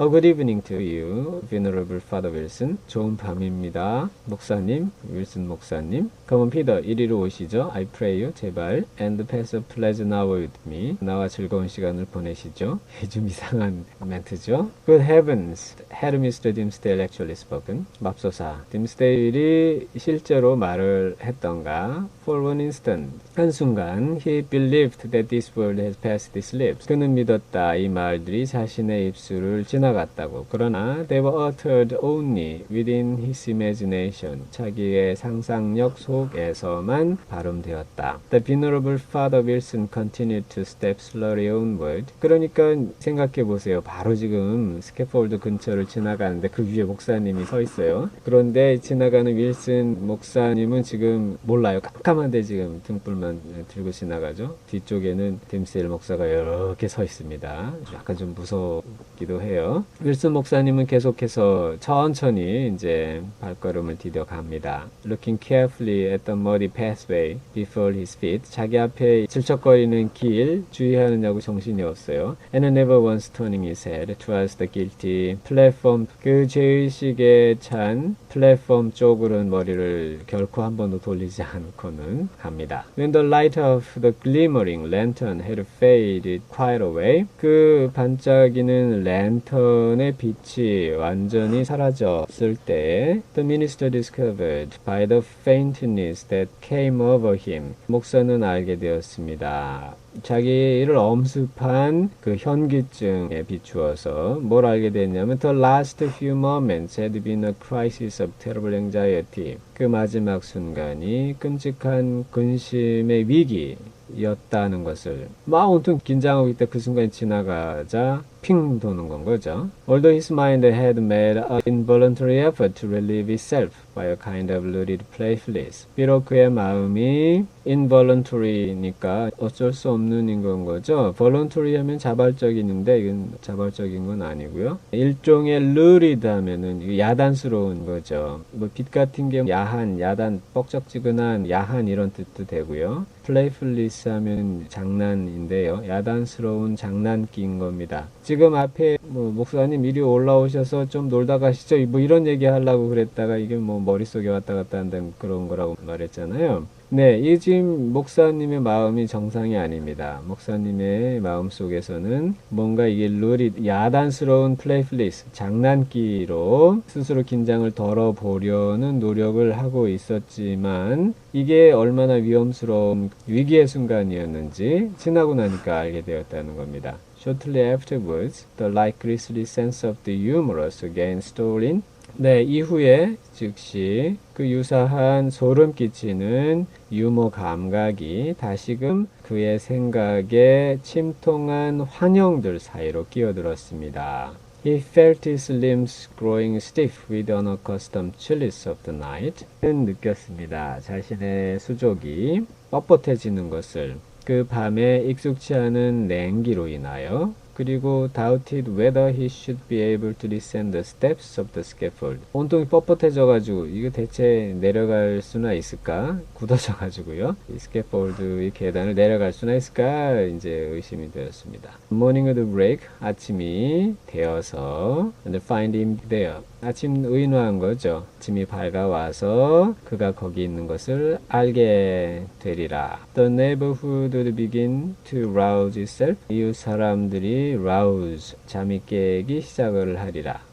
A good evening to you, Venerable Father Wilson. 좋은 밤입니다. 목사님, 윌슨 목사님. Come on, Peter. 이리로 오시죠. I pray you, 제발. And pass a pleasant hour with me. 나와 즐거운 시간을 보내시죠. 좀 이상한 멘트죠. Good heavens. Mr. Dimsdale actually spoken? 맙소사. 딤스데일이 실제로 말을 했던가? For one instant. 한순간, he believed that this word has passed his lips. 그는 믿었다. 이 말들이 자신의 입술을 지나갔다고. 그러나, they were uttered only within his imagination. 자기의 상상력 속에서만 발음되었다. The venerable Father Wilson continued to step slowly onward. 그러니까 생각해 보세요. 바로 지금 스캐폴드 근처를 지나가는데 그 위에 목사님이 서 있어요. 그런데 지나가는 윌슨 목사님은 지금 몰라요. 깜깜한 데 지금 등불만 들고 지나가죠. 뒤쪽에는 딤셀 목사가 이렇게 서 있습니다. 약간 좀 무섭기도 해요. 윌슨 목사님은 계속해서 천천히 이제 발걸음을 디뎌 갑니다. Looking carefully at the muddy pathway before his feet. 자기 앞에 질척거리는 길 주의하느냐고 정신이 없어요. And never once turning his head towards the guilty platform. 그 죄의식에 찬 플랫폼 쪽으로는 머리를 결코 한 번도 돌리지 않고는 갑니다. When the light of the glimmering lantern had faded quite away. 그 반짝이는 랜턴의 빛이 완전히 사라졌을 때 The minister discovered by the faintness that came over him. 목사는 알게 되었습니다. 자기를 엄습한 그 현기증에 비추어서 뭘 알게 됐냐면 The last few moments had been a crisis of terrible anxiety. 그 마지막 순간이 끔찍한 근심의 위기였다는 것을 막 온통 긴장하고 있다 그 순간이 지나가자 핑 도는 건 거죠. Although his mind had made an involuntary effort to relieve itself by a kind of lurid playfulness. 비록 그의 마음이 involuntary니까 어쩔 수 없는 건 거죠. voluntary 하면 자발적인데 이건 자발적인 건 아니고요. 일종의 lurid 하면은 야단스러운 거죠. 뭐 빛 같은 게 야한, 야단, 뻑적지근한 야한 이런 뜻도 되고요. playfulness 하면 장난인데요. 야단스러운 장난기인 겁니다. 지금 앞에 뭐 목사님 이리 올라오셔서 좀 놀다 가시죠. 뭐 이런 얘기 하려고 그랬다가 이게 뭐 머릿속에 왔다 갔다 한다는 그런 거라고 말했잖아요. 네, 이 지금 목사님의 마음이 정상이 아닙니다. 목사님의 마음 속에서는 뭔가 이게 룰이 야단스러운 플레이플리스, 장난기로 스스로 긴장을 덜어보려는 노력을 하고 있었지만 이게 얼마나 위험스러운 위기의 순간이었는지 지나고 나니까 알게 되었다는 겁니다. Shortly afterwards, the like grisly sense of the humorous again stole in. 네, 이후에 즉시 그 유사한 소름 끼치는 유머 감각이 다시금 그의 생각에 침통한 환영들 사이로 끼어들었습니다. He felt his limbs growing stiff with unaccustomed chills of the night. 는 느꼈습니다. 자신의 수족이 뻣뻣해지는 것을 그 밤에 익숙치 않은 냉기로 인하여 그리고 doubted whether he should be able to descend the steps of the scaffold. 온통이 뻣뻣해져가지고 이거 대체 내려갈 수나 있을까? 굳어져가지고요. 이 스캐폴드 이 계단을 내려갈 수나 있을까? 이제 의심이 되었습니다. Morning would break. 아침이 되어서 and find him there. 아침 의노한 거죠. 아침이 밝아와서 그가 거기 있는 것을 알게 되리라. The neighborhood would begin to rouse itself. 이웃 사람들이 rouse, 잠이 깨기 시작을 하리라.